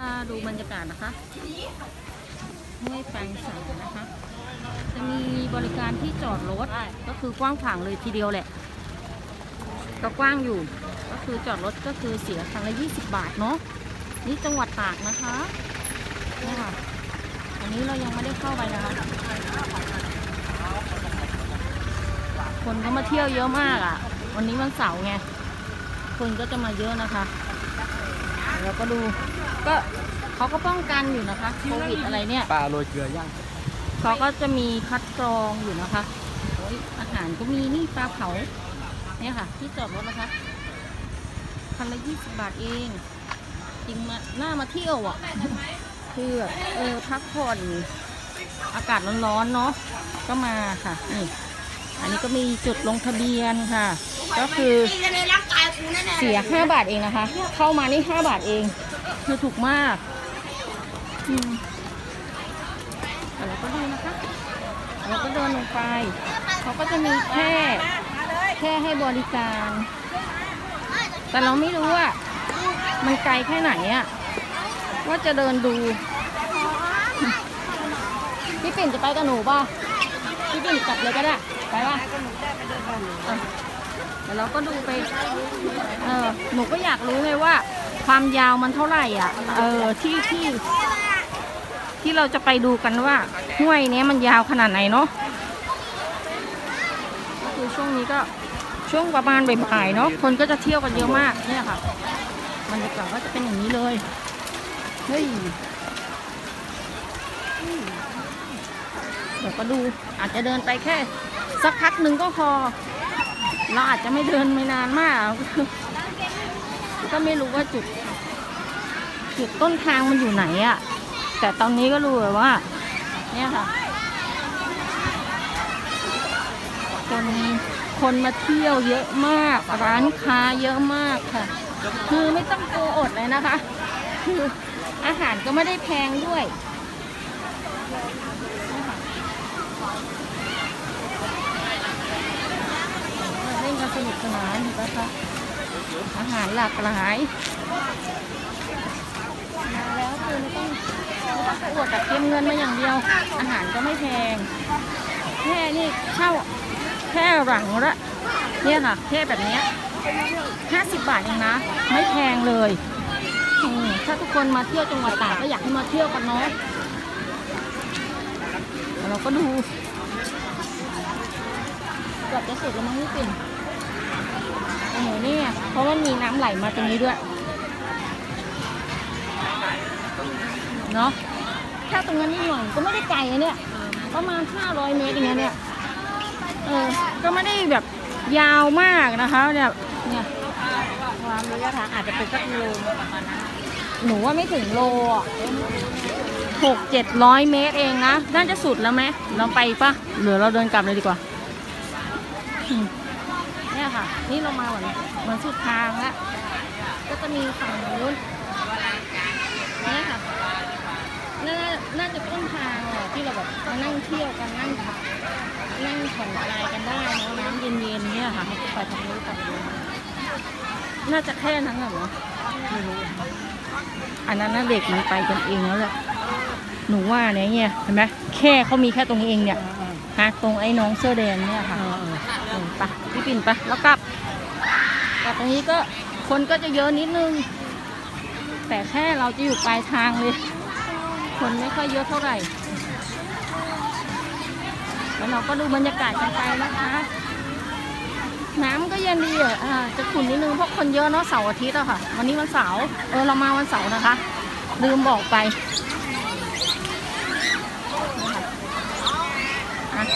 มาดูบรรยากาศนะคะห้วยแฟงสนนะคะ จะมีบริการที่จอดรถ ก็คือกว้างขวางเลยทีเดียวแหละ ก็กว้างอยู่ ก็คือจอดรถก็คือเสียคันละ 20 บาทเนาะ นี่จังหวัดตากนะคะนี่ค่ะ อันนี้เรายังไม่ได้เข้าไปนะคะ คนก็มาเที่ยวเยอะมากอะ่ะ วันนี้วันเสาร์ไง คนก็จะมาเยอะนะคะ แล้วก็ดู ก็เขาก็ป้องกันอยู่นะคะโควิดอะไรเนี่ยปลาโรยเกลือย่างเขาก็จะมีคัดกรองอยู่นะคะโอ้ยอาหารก็มีนี่ปลาเผาเนี่ยค่ะ ที่จอดรถนะคะคันละยี่สิบบาทเองจริงมาหน้ามาเที่ยวอะคือแบบเออพักผ่อนอากาศร้อนๆเนาะก็มาค่ะนี่อันนี้ก็มีจุดลงทะเบียนค่ะ ก็คือตีกันในร่างกายกูแน่ๆเสียห้าบาทเองนะคะ เข้ามานี่ห้าบาทเอง คือถูกมากอืมแต่เราก็ดูนะคะเราก็เดินลงไป เขาก็จะมีแค่แค่ให้บริการ แต่เราไม่รู้ว่า มันไกลแค่ไหนอะว่าจะเดินดู พี่ปิ่นจะไปกับหนูป่ะ พี่ปิ่นกลับเลยก็ได้ ไปป่ะอะเดี๋ยวเราก็ดูไป เออ หนูก็อยากรู้ไงว่า ความยาวมันเท่าไหร่อะ เออที่ที่ ที่เราจะไปดูกันว่าห้วยเนี้ยมันยาวขนาดไหนเนาะก็คือช่วงนี้ก็ช่วงประมาณบ่ายๆเนาะคนก็จะเที่ยวกันเยอะมากเนี่ยค่ะบรรยากาศก็จะเป็นอย่างนี้เลยเฮ้ยเดี๋ยวก็ดูอาจจะเดินไปแค่ สักพักหนึ่งก็พอ เราอาจจะไม่เดินไม่นานมาก ก็ไม่รู้ว่าจุด จุดต้นทางมันอยู่ไหนอะแต่ตอนนี้ก็รู้เลยว่า เนี่ยค่ะ คนคนมาเที่ยวเยอะมาก ร้านค้าเยอะมากค่ะ คือไม่ต้องกลัวอดเลยนะคะ คืออาหารก็ไม่ได้แพงด้วยเล่นกันสนุกสนานนะคะ อาหารหลากหลายมาแล้วคือไม่ต้องไม่ต้องไปอวดแต่เตรียมเงินมาอย่างเดียว อาหารก็ไม่แพงแค่นี่เช่าแค่หลังละเนี่ยค่ะแค่แบบนี้ห้าสิบบาทเองนะ ไม่แพงเลยถ้าทุกคนมาเที่ยวจังหวัดตากก็อยากให้มาเที่ยวกันเนาะแล้วเราก็ดูเกือบจะเสร็จแล้วมั้งพี่ปิ่น โอ้โหนี่ไงเพราะว่ามีน้ำไหลมาตรงนี้ด้วย เนาะถ้าตรงนั้นนิดหน่อยก็ไม่ได้ไกลนะเนี่ย ประมาณ 500 เมตรอย่างเงี้ยเนี่ย เออ ก็ไม่ได้แบบยาวมากนะคะเนี่ยเนี่ยความระยะทางอาจจะเป็นสักโลหนูว่าไม่ถึงโลหกเจ็ดร้อยเมตรเองนะ น่าจะสุดแล้วไหมเราไปปะหรือเราเดินกลับเลยดีกว่า ค่ะ นี่เรามาเหมือนเหมือนสุดทางแล้ว ก็จะมีฝั่งนู้นเนี่ยค่ะน่าน่าจะต้นทางอะที่เราแบบมานั่งเที่ยวกันนั่งพักนั่งผ่อนคลายกันได้เนอะน้ำเย็นๆเนี่ยค่ะไปทางนู้นไปทางนู้นน่าจะแค่นั้นเหรอไม่รู้อันนั้นน่เด็กมันไปกันเองแล้วแหละหนูว่าเนี่ยเนี่ยเห็นไหมแค่เขามีแค่ตรงนี้เองเนี่ย ฮะตรงไอ้น้องเสื้อแดงเนี่ยค่ะเออไปพี่ปิ่นไปแล้วกลับกลับตรงนี้ก็คนก็จะเยอะนิดนึง แต่แค่เราจะอยู่ปลายทางเลย คนไม่ค่อยเยอะเท่าไหร่ แล้วเราก็ดูบรรยากาศกันไปนะคะ น้ำก็เย็นดีอะอ่าจะขุ่นนิดนึงเพราะคนเยอะเนาะเสาร์อาทิตย์อะค่ะ วันนี้วันเสาร์เออเรามาวันเสาร์นะคะ ลืมบอกไป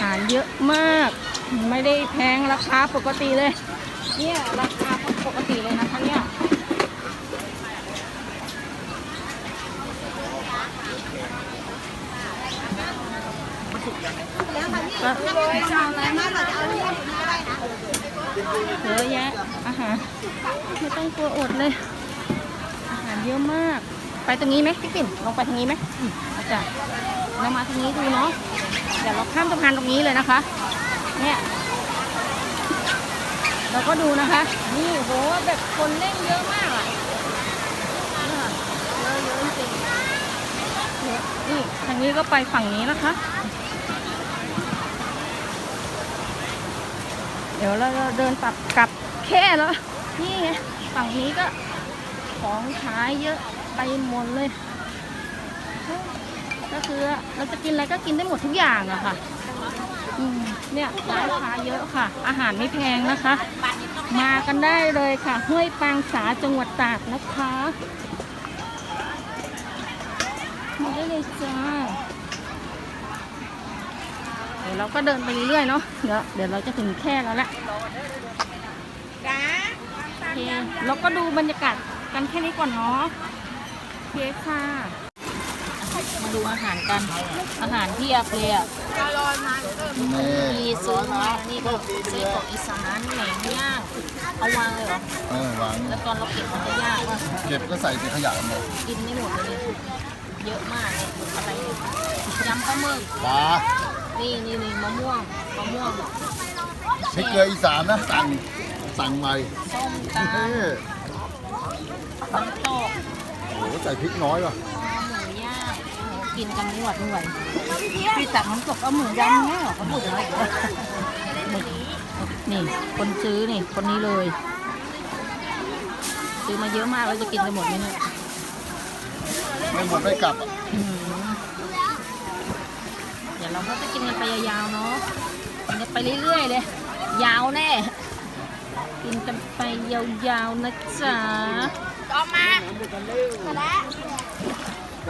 าหารเยอะมาก ไม่ได้แพงราคาปกติเลย เนี่ยราคาปกติเลยนะคะเนี่ยเผื่องนี้ก็ได้นะเยอะแยะอาหารไม่ต้องกลัวอดเลย อาหารเยอะมาก ไปตรงนี้ไหมพี่ปิ่นลงไปทางนี้ไหมอืมอาจารย์ เรามาทางนี้ดูเนาะเดี๋ยวเราข้ามสะพานตรงนี้เลยนะคะ เนี่ยเราก็ดูนะคะ นี่โหแบบคนเล่นเยอะมากอะเยเยอะเยอะจริงนี่ทางนี้ก็ไปฝั่งนี้นะคะ เดี๋ยวเราเดินตัดกลับแค่แล้วนี่ไงฝั่งนี้ก็ของขายเยอะไปหมดเลย คือเราจะกินอะไรก็กินได้หมดทุกอย่างอะค่ะเนี่ยร้านค้าเยอะค่ะ อาหารไม่แพงนะคะ มากันได้เลยค่ะ ห้วยปางสาจังหวัดตากนะคะมาได้เลยจ้าเดี๋ยวเราก็เดินไปเรื่อยๆเนาะเดี๋ยวเดี๋ยวเราจะถึงแค่แล้วแหละจ้าโอเคเราก็ดูบรรยากาศกันแค่นี้ก่อนเนาะโอเคค่ะ ดูอาหารกัน อาหารเพียบเลยอะนี่มีซื้อมานี่ก็ไส้กรอกอีสานแหนมย่างเอาวางเลยเหรอ เออวางแล้วตอนเราเก็บมันจะยากว่าเก็บก็ใส่ในขยะหมดกินไม่หมดเลยเยอะมากเลยอะไรเนี่ยยำปลาหมึกปลานี่นี่นี่มะม่วงมะม่วงพริกเกลืออีสานนะสั่งสั่งใหม่ส้มตานี่ลน้ำตกโอ้โหใส่พริกน้อยว่ะ หมูย่างโอ้โห กินกันไม่หวัดไม่ไหวพี่ตักน้ำตกเอาหมูยำแม่เหรอเขาพูดอะไรกันหมึกนี่ คนซื้อนี่ คนนี้เลย ซื้อมาเยอะมากแล้วจะกินกันหมดไหมเนี่ยไม่หมดไม่กลับอะอืมเดี๋ยวเราก็จะกินกันไปยาวๆเนาะกินกันไปเรื่อยๆเลย ยาวแน่ กินกันไปยาวๆนะจ๊ะต่อมาละ เม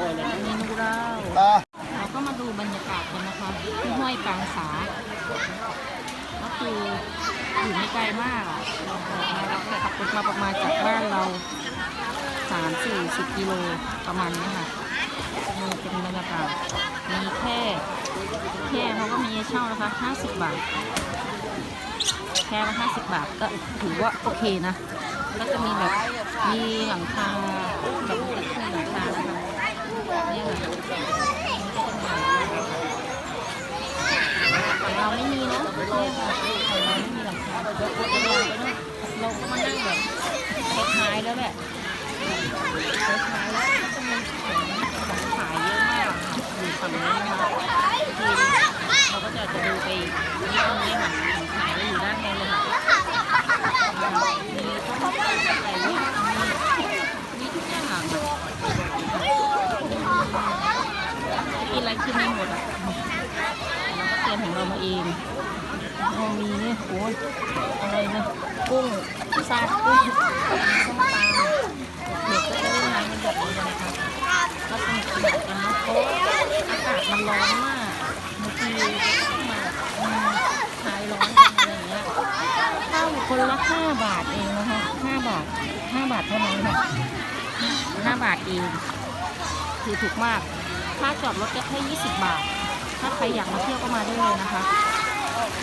นูเราปลาเราก็มาดูบรรยากาศกันนะคะที่ห้วยปางสา ก็คืออยู่ไม่ไกลมากเราขับรถมาประมาณจากบ้านเราสามสี่สิบกิโลประมาณนี้ค่ะนี่เป็นบรรยากาศมีแค่แค่เขาก็มีเช่านะคะห้าสิบบาท แค่ละห้าสิบบาทก็ถือว่าโอเคนะ ก็จะมีแบบมีหลังคาแบบตึกมีหลังคานะคะ เนี่ยค่ะของเราไม่มีนะเนี่ยค่ะของเราไม่มีหลังคาเราเราก็มานั่งแบบท้ายๆแล้วแหละท้ายๆแล้วก็จะมีของขายเยอะมากอยู่ฝั่งนี้นะคะทีเราก็จะจะดูไปนี่ตรงนี้ค่ะของขายก็อยู่ด้านในเลยค่ะมีต้มไก่ย่างมีทุกอย่างอะ กินอะไรกินไม่หมดอะเราก็เตรียมของเรามาเองเรามีเนี่ยโอ้ยอะไรนะกุ้งซาดกุ้งส้มตำเด็กก็เล่นน้ำกันแบบนี้นะคะก็สนุกสนานกันนะเพราะอากาศมันร้อนมากบางทีมาอืมคลายร้อนกันอะไรอย่างเงี้ยข้าวคนละห้าบาทเองนะคะห้าบาทห้าบาทเท่านั้นค่ะห้าบาทเองคือถูกมาก ค่าจอดรถก็แค่ยี่สิบาท ถ้าใครอยากมาเที่ยวก็มาได้เลยนะคะ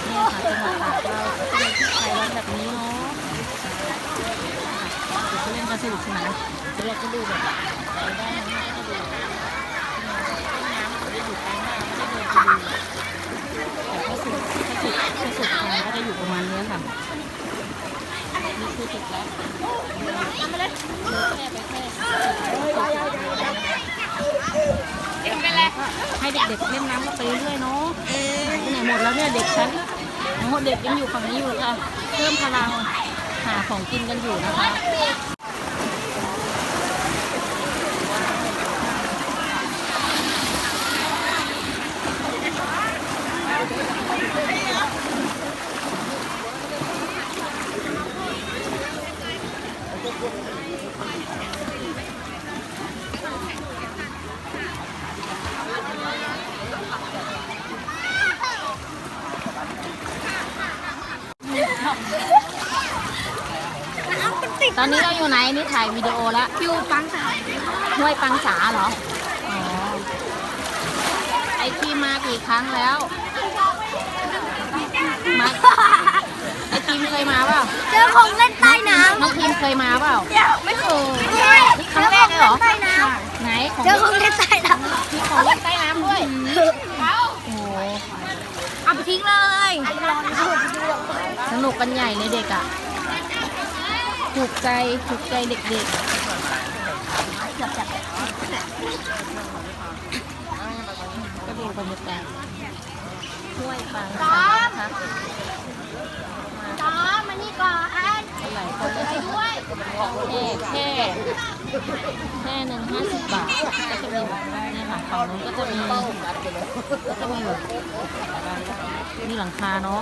เนี่ยค่ะจังหวัดตากเราก็จะมีที่ไทยร้านแบบนี้เนาะเดี๋ยวจะเล่นกันสนุกสนานเดี๋ยวเราก็ดูแบบไปด้านนั้นก็ดูน้ำมันจะอยู่ไกลมากไม่ได้เดินไปดูแต่ถ้าสุดถ้าสุดถ้าสุดทางก็จะอยู่ประมาณนี้ค่ะนี่คือสุดแล้วทำไปเลยแค่ไปแค่ เด็กๆเล่นน้ำก็ไปเรื่อยๆเนาะไหนหมดแล้วเนี่ยเด็กฉันโอ้โหเด็กยังอยู่ฝั่งนี้อยู่ค่ะเพิ่มพลังหาของกินกันอยู่นะคะ ตอนนี้เราอยู่ไหนนี่ถ่ายวิดีโอแล้วอยู่ปังสายห้วยปังสาเหรออ๋อไอทีมมากี่ครั้งแล้วมาไอทีมเคยมาเปล่าเจอของเล่นใต้น้น้องทีมเคยมาเปล่าำไม่เคยนี่ครั้งแรกเลยเหรอใต้น้ไหนของำเจอของเล่นใต้น้มีของเล่นใต้น้ำด้วยำโอ้โหเอาไปทิ้งเลย สนุกกันใหญ่เลยเด็กอะ ถูกใจถูกใจเด็กๆบรรยากาศห้วยปางช้างนะคะจอมมานี่ก่อนหลายคนเลยด้วยแค่แค่แค่หนึ่งห้าสิบบาท ก็จะมีแบบนี่ค่ะฝั่งนู้นก็จะมีก็จะมีแบบมีหลังคาเนาะ